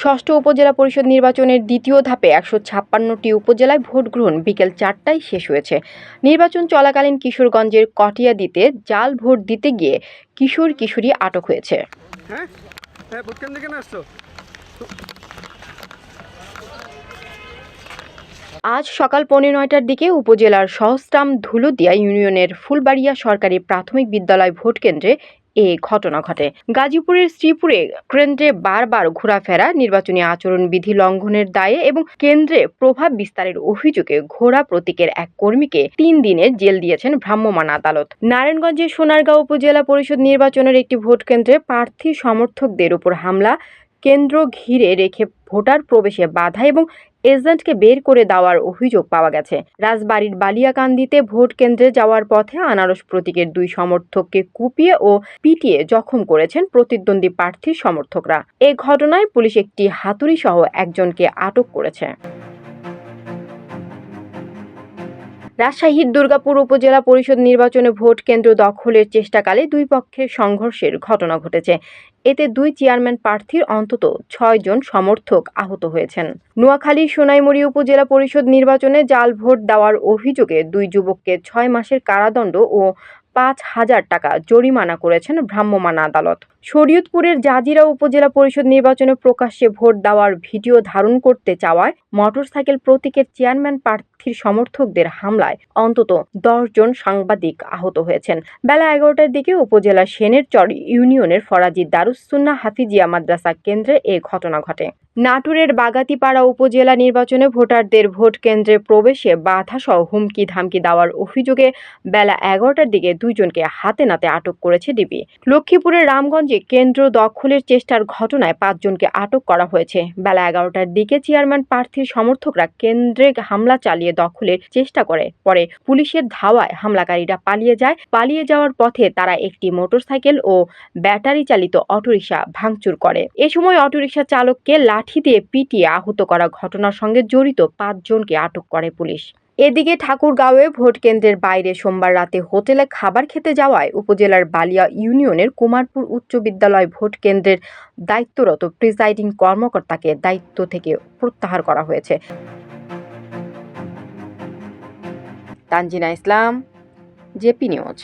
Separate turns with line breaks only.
ষষ্ঠ উপজেলা পরিষদ নির্বাচনের দ্বিতীয় ধাপে একশো ছাপ্পান্নটি উপজেলায় ভোট গ্রহণ বিকেল চারটায় শেষ হয়েছে। নির্বাচন চলাকালীন কিশোরগঞ্জের কটিয়াদিতে জাল ভোট দিতে গিয়ে কিশোর কিশোরী আটক হয়েছে।
হ্যাঁ? হ্যাঁ আসছো?
আজ সকাল পৌনে নয়টার দিকে উপজেলার সহস্রাম ধুলুদিয়া ইউনিয়নের ফুলবাড়িয়া সরকারি প্রাথমিক বিদ্যালয় ভোট কেন্দ্রে এ ঘটনা ঘটে। গাজীপুরের শ্রীপুরে কেন্দ্রে বারবার ঘোরাফেরা, নির্বাচনী আচরণ বিধি লঙ্ঘনের দায়ে এবং কেন্দ্রে প্রভাব বিস্তারের অভিযোগে ঘোড়া প্রতীকের এক কর্মীকে তিন দিনের জেল দিয়েছেন ভ্রাম্যমাণ আদালত। নারায়ণগঞ্জের সোনারগাঁও উপজেলা পরিষদ নির্বাচনের একটি ভোট কেন্দ্রে প্রার্থী সমর্থকদের উপর হামলা কেন্দ্র ঘিরে রেখে ভোটার প্রবেশে বাধা এবং এজেন্টকে বের করে দেওয়ার অভিযোগ পাওয়া গেছে। রাজবাড়ির বালিয়াকান্দিতে ভোট কেন্দ্রে যাওয়ার পথে আনারস প্রতীকের দুই সমর্থককে কুপিয়ে ও পিটিয়ে জখম করেছেন প্রতিদ্বন্দ্বী প্রার্থীর সমর্থকরা। এ ঘটনায় পুলিশ একটি হাতুড়ি সহ একজনকে আটক করেছে। রাজশাহীর দুর্গাপুর উপজেলা পরিষদ নির্বাচনে ভোট কেন্দ্র দখলের চেষ্টাকালে দুই পক্ষের সংঘর্ষের ঘটনা ঘটেছে। এতে দুই চেয়ারম্যান প্রার্থীর অন্তত ছয় জন সমর্থক আহত হয়েছেন। নোয়াখালীর সোনাইমুড়ি উপজেলা পরিষদ নির্বাচনে জাল ভোট দেওয়ার অভিযোগে দুই যুবককে ছয় মাসের কারাদণ্ড ও পাঁচ হাজার টাকা জরিমানা করেছেন ভ্রাম্যমাণ আদালত। শরীয়তপুরের জাজিরা উপজেলা পরিষদ নির্বাচনে প্রকাশ্যে ভোট দেওয়ার ভিডিও ধারণ করতে চাওয়ায় মোটরসাইকেল প্রতীকের চেয়ারম্যান প্রার্থীর সমর্থকদের হামলায় অন্তত জন সাংবাদিক আহত হয়েছেন। বেলা এগারোটার দিকে উপজেলার সেনেরচর ইউনিয়নের ফরাজি দারুসুন্না হাফিজিয়া মাদ্রাসা কেন্দ্রে এ ঘটনা ঘটে। নাটোরের বাগাতিপাড়া উপজেলা নির্বাচনে ভোটারদের ভোট কেন্দ্রে প্রবেশে বাধাসহ হুমকি ধামকি দেওয়ার অভিযোগে বেলা এগারোটার দিকে দুইজনকে হাতে নাতে আটক করেছে ডিবি। লক্ষ্মীপুরের রামগঞ্জে কেন্দ্র দখলের চেষ্টার ঘটনায় পাঁচজনকে আটক করা হয়েছে। বেলা এগারোটার দিকে চেয়ারম্যান প্রার্থীর সমর্থকরা কেন্দ্রে হামলা চালিয়ে দখলের চেষ্টা করে। পরে পুলিশের ধাওয়ায় হামলাকারীরা পালিয়ে যায়। পালিয়ে যাওয়ার পথে তারা একটি মোটরসাইকেল ও ব্যাটারি চালিত অটোরিকশা ভাঙচুর করে। এ সময় অটোরিকশা চালককে লাঠি দিয়ে পিটিয়ে আহত করা ঘটনার সঙ্গে জড়িত পাঁচজনকে আটক করে পুলিশ। এদিকে ঠাকুরগাঁওয়ে ভোট কেন্দ্রের বাইরে সোমবার রাতে হোটেলে খাবার খেতে যাওয়ায় উপজেলার বালিয়া ইউনিয়নের কুমারপুর উচ্চ বিদ্যালয় ভোট কেন্দ্রের দায়িত্বরত প্রিসাইডিং কর্মকর্তাকে দায়িত্ব থেকে প্রত্যাহার করা হয়েছে। Tanzina Islam, JP news.